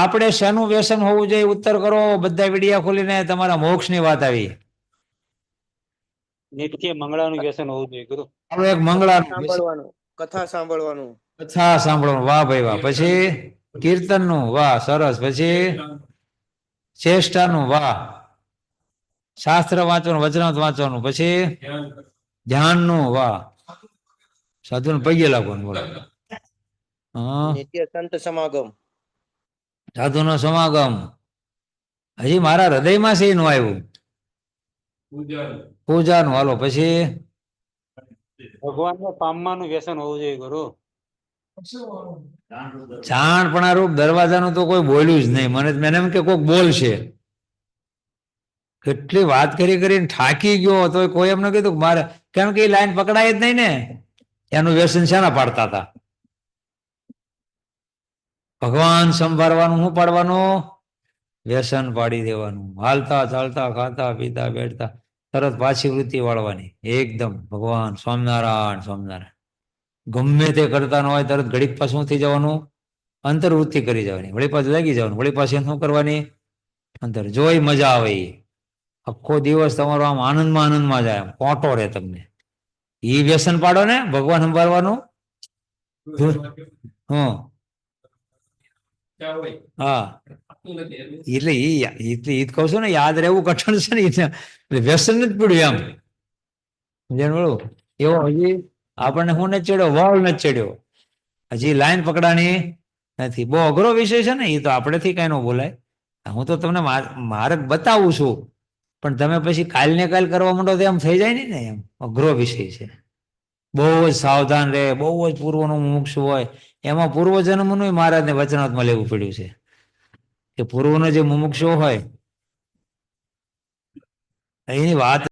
આપણે શેનું વ્યસન હોવું જોઈએ ઉત્તર કરો બધા વિડિયા ખોલીને તમારા મોક્ષની વાત આવી. નિત્ય મંગળાનું વ્યસન હોવું જોઈએ ગુરુ. આપણું એક મંગળાનું સાંભળવાનું કથા સાંભળવાનું. કથા સાંભળવાનું. વાહ ભાઈ વાહ. પછી કીર્તનનું વાહ સરસ. પછી ચેષ્ટાનું વાહ. શાસ્ત્ર વાંચવાનું વચનાત વાંચવાનું. પછી ધ્યાનનું વાહ. સાધુ પગે લાગવાનું બોલો. નિત્ય સંત સમાગમ. સાધુનો સમાગમ. હજી મારા હૃદયમાં છે એનું આવ્યું? પૂજાનું. હાલો પછી? ભગવાનને પામવાનું વ્યસન હોવું જોઈએ ગુરુ. જાણપણા રૂપ દરવાજાનું તો કોઈ બોલ્યું જ નહીં. મને મને એમ કે કોઈક બોલશે. કેટલી વાત કરી કરીને થાકી ગયો તો કોઈ એમને કીધું મારે કેમ કે એ લાઈન પકડાય જ નહીં ને? એનું વ્યસન શેના પાડતા હતા. ભગવાન સંભાળવાનું શું પાડવાનું? વ્યસન પાડી દેવાનું. હાલતા ચાલતા ખાતા પીતા બેઠતા તરત પાછી વૃત્તિ વાળવાની. એકદમ ભગવાન સ્વામિનારાયણ સ્વામિનારાયણ. ગમે તે કરતા ન હોય તરત ઘડીક પાછું થઈ જવાનું. અંતરવૃત્તિ કરી જવાની. વળી પાછું લાગી જવાનું. વળી પાછી શું કરવાની? અંતર. જોઈ મજા આવે એ આખો દિવસ તમારો આમ આનંદમાં આનંદમાં જાય. આમ કોટો રહે તમને. એ વ્યસન પાડો ને ભગવાન સંભાળવાનું. હમ હા એટલે એટલે જ કહું છું ને યાદ રહેવું કઠણ છે ને એટલે વ્યસન જ પડ્યું એમ સમજણ એવો હજી આપણને હું ને ચડ્યો વાળ નથી ચડ્યો હજી લાઈન પકડાણી નથી બહુ અઘરો વિષય છે ને એ તો આપણેથી કઈ ન બોલાય હું તો તમને માર- માર્ગ બતાવું છું પણ તમે પછી કાલ ને કાલ કરવા માંડો તો એમ થઈ જાય ને ને એમ અઘરો વિષય છે બહુ જ સાવધાન રહે બહુ જ પૂર્વનું મોક્ષ હોય એમાં પૂર્વજન્મનું મહારાજને વચનાત્મા લેવું પડ્યું છે. કે પૂર્વનો જે મુમુક્ષો હોય એની વાત